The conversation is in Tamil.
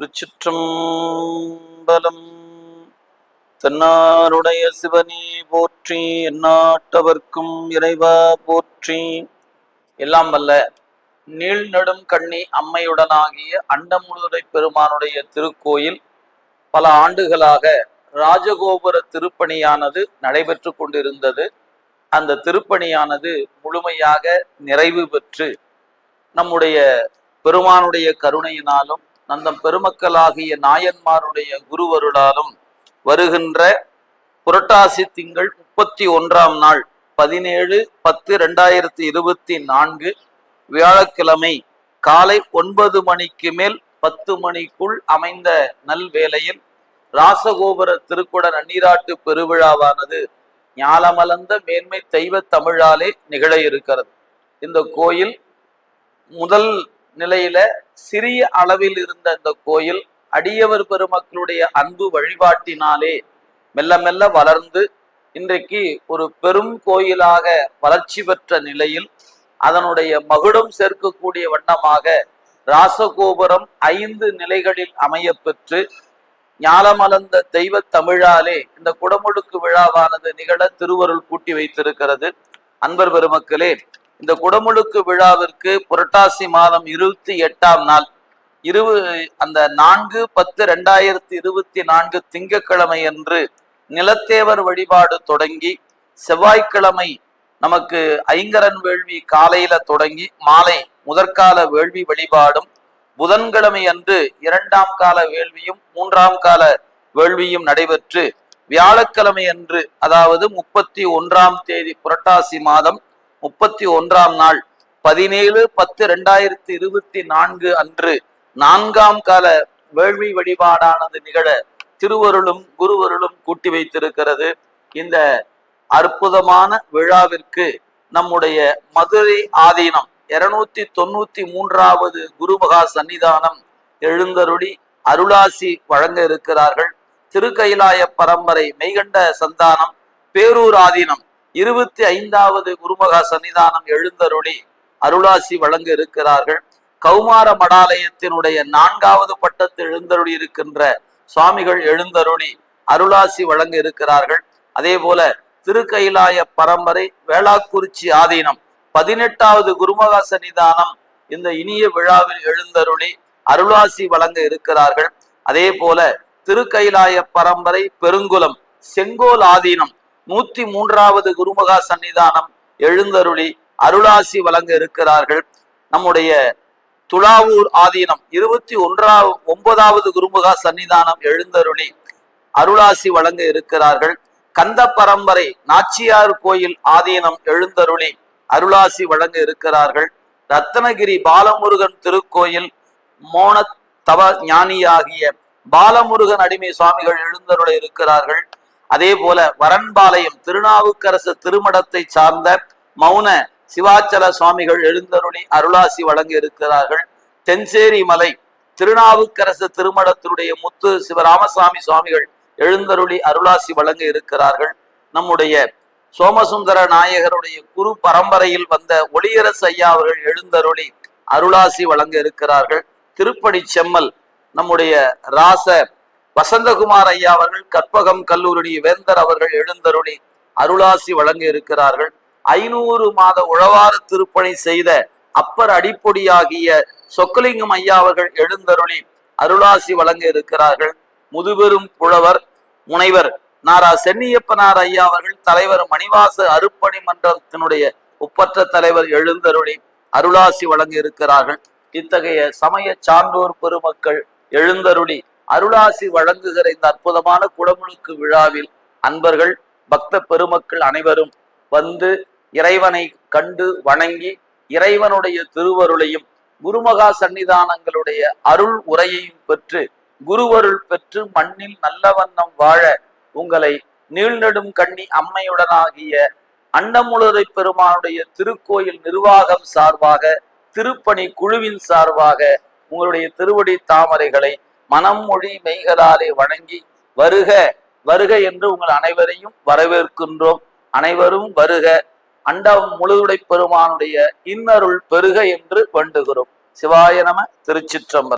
திருச்சிற்றம்பலம். தென்னாருடைய சிவனே போற்றி எந்நாட்டவர்க்கும் இறைவா போற்றி. எல்லாம் வல்ல நீள் நெடும் கண்ணி அம்மையுடனாகிய அண்டமுழுதை பெருமானுடைய திருக்கோயில் பல ஆண்டுகளாக ராஜகோபுர திருப்பணியானது நடைபெற்று கொண்டிருந்தது. அந்த திருப்பணியானது முழுமையாக நிறைவு பெற்று நம்முடைய பெருமானுடைய கருணையினாலும் நந்தம் பெருமக்களாகிய நாயன்மாருடைய குருவருளாலும் வருகின்ற புரட்டாசி திங்கள் முப்பத்தி ஒன்றாம் நாள் பதினேழு பத்து ரெண்டாயிரத்தி இருபத்தி நான்கு வியாழக்கிழமை காலை ஒன்பது மணிக்கு மேல் பத்து மணிக்குள் அமைந்த நல்வேளையில் ராசகோபுர திருக்குட நன்னீராட்டு பெருவிழாவானது ஞாலமலர்ந்த மேன்மை தெய்வ தமிழாலே நிகழ இருக்கிறது. இந்த கோயில் முதல் நிலையில சிறிய அளவில் இருந்த இந்த கோயில் அடியவர் பெருமக்களுடைய அன்பு வழிபாட்டினாலே மெல்ல மெல்ல வளர்ந்து இன்றைக்கு ஒரு பெரும் கோயிலாக வளர்ச்சி பெற்ற நிலையில் அதனுடைய மகுடம் சேர்க்கக்கூடிய வண்ணமாக ராசகோபுரம் ஐந்து நிலைகளில் அமைய பெற்று ஞாலமலர்ந்த தெய்வ தமிழாலே இந்த குடமுழுக்கு விழாவானது நிகழ திருவருள் கூட்டி வைத்திருக்கிறது. அன்பர் பெருமக்களே இந்த குடமுழுக்கு விழாவிற்கு புரட்டாசி மாதம் இருபத்தி எட்டாம் நாள் இருவு அந்த நான்கு பத்து ரெண்டாயிரத்தி இருபத்தி நான்கு திங்கக்கிழமை அன்று நிலத்தேவர் வழிபாடு தொடங்கி செவ்வாய்க்கிழமை நமக்கு ஐங்கரன் வேள்வி காலையில தொடங்கி மாலை முதற்கால வேள்வி வழிபாடும் புதன்கிழமை அன்று இரண்டாம் கால வேள்வியும் மூன்றாம் கால வேள்வியும் நடைபெற்று வியாழக்கிழமை அன்று அதாவது முப்பத்தி ஒன்றாம் தேதி புரட்டாசி மாதம் முப்பத்தி ஒன்றாம் நாள் பதினேழு பத்து ரெண்டாயிரத்தி இருபத்தி நான்கு அன்று நான்காம் கால வேள்வி வழிபாடானது நிகழ திருவருளும் குருவருளும் கூட்டி வைத்திருக்கிறது. இந்த அற்புதமான விழாவிற்கு நம்முடைய மதுரை ஆதீனம் இருநூத்தி தொண்ணூத்தி மூன்றாவது குருமகா சன்னிதானம் எழுந்தருளி அருளாசி வழங்க இருக்கிறார்கள். திருக்கைலாய பரம்பரை மெய்கண்ட சந்தானம் பேரூர் ஆதீனம் இருபத்தி ஐந்தாவது குருமகா சன்னிதானம் எழுந்தருளி அருளாசி வழங்க இருக்கிறார்கள் கௌமார மடாலயத்தினுடைய நான்காவது பட்டத்தில் எழுந்தருளி இருக்கின்ற சுவாமிகள் எழுந்தருளி அருளாசி வழங்க இருக்கிறார்கள் அதே போல திருக்கைலாய பரம்பரை வேளாக்குறிச்சி ஆதீனம் பதினெட்டாவது குருமகா சன்னிதானம் இந்த இனிய விழாவில் எழுந்தருளி அருளாசி வழங்க இருக்கிறார்கள் அதே போல திருக்கைலாய பரம்பரை பெருங்குலம் செங்கோல் ஆதீனம் நூத்தி மூன்றாவது குருமகா சன்னிதானம் எழுந்தருளி அருளாசி வழங்க இருக்கிறார்கள். நம்முடைய துளாவூர் ஆதீனம் இருபத்தி ஒன்றாவது ஒன்பதாவது குருமுகா சன்னிதானம் எழுந்தருளி அருளாசி வழங்க இருக்கிறார்கள். கந்த பரம்பரை நாச்சியார் கோயில் ஆதீனம் எழுந்தருளி அருளாசி வழங்க இருக்கிறார்கள். ரத்னகிரி பாலமுருகன் திருக்கோயில் மோன தவ ஞானியாகிய பாலமுருகன் அடிமை சுவாமிகள் எழுந்தருள இருக்கிறார்கள். அதே போல வரன்பாளையம் திருநாவுக்கரசு திருமடத்தை சார்ந்த மௌன சிவாச்சல சுவாமிகள் எழுந்தருளி அருளாசி வழங்க இருக்கிறார்கள். தென்சேரி மலை திருநாவுக்கரசு திருமடத்தினுடைய முத்து சிவராமசாமி சுவாமிகள் எழுந்தருளி அருளாசி வழங்க இருக்கிறார்கள். நம்முடைய சோமசுந்தர நாயகருடைய குரு பரம்பரையில் வந்த ஒளியரசு ஐயா அவர்கள் எழுந்தருளி அருளாசி வழங்க இருக்கிறார்கள். திருப்படி செம்மல் நம்முடைய ராச வசந்தகுமார் ஐயா அவர்கள் கற்பகம் கல்லூரி வேந்தர் அவர்கள் எழுந்தருளி அருளாசி வழங்க இருக்கிறார்கள் ஐநூறு மாத உழவார திருப்பணி செய்த அப்பர் அடிப்பொடியாகிய சொக்கலிங்கம் ஐயா அவர்கள் எழுந்தருளி அருளாசி வழங்க இருக்கிறார்கள் முதுபெரும் புலவர் முனைவர் நாரா சென்னியப்பனார் ஐயா அவர்கள் தலைவர் மணிவாச அருப்பணி மன்றத்தினுடைய ஒப்பற்ற தலைவர் எழுந்தருளி அருளாசி வழங்க இருக்கிறார்கள் இத்தகைய சமய சான்றோர் பெருமக்கள் எழுந்தருளி அருளாசி வழங்குகிற இந்த அற்புதமான குடமுழுக்கு விழாவில் அன்பர்கள் பக்த பெருமக்கள் அனைவரும் வந்து இறைவனை கண்டு வணங்கி இறைவனுடைய திருவருளையும் குருமகா சன்னிதானங்களுடைய அருள் உரையையும் பெற்று குருவருள் பெற்று மண்ணில் நல்ல வண்ணம் வாழ உங்களை நீழ்நெடும் கண்ணி அம்மையுடனாகிய அண்டமுழுதை பெருமானுடைய திருக்கோயில் நிர்வாகம் சார்பாக திருப்பணி குழுவின் சார்பாக உங்களுடைய திருவடி தாமரைகளை மனம் மொழி மெய்களாலே வணங்கி வருக வருக என்று உங்கள் அனைவரையும் வரவேற்கின்றோம். அனைவரும் வருக. அண்டம் முழுதுடை பெருமானுடைய இன்னருள் பெருக என்று வேண்டுகிறோம். சிவாய நம திருச்சிற்றம்பலம்.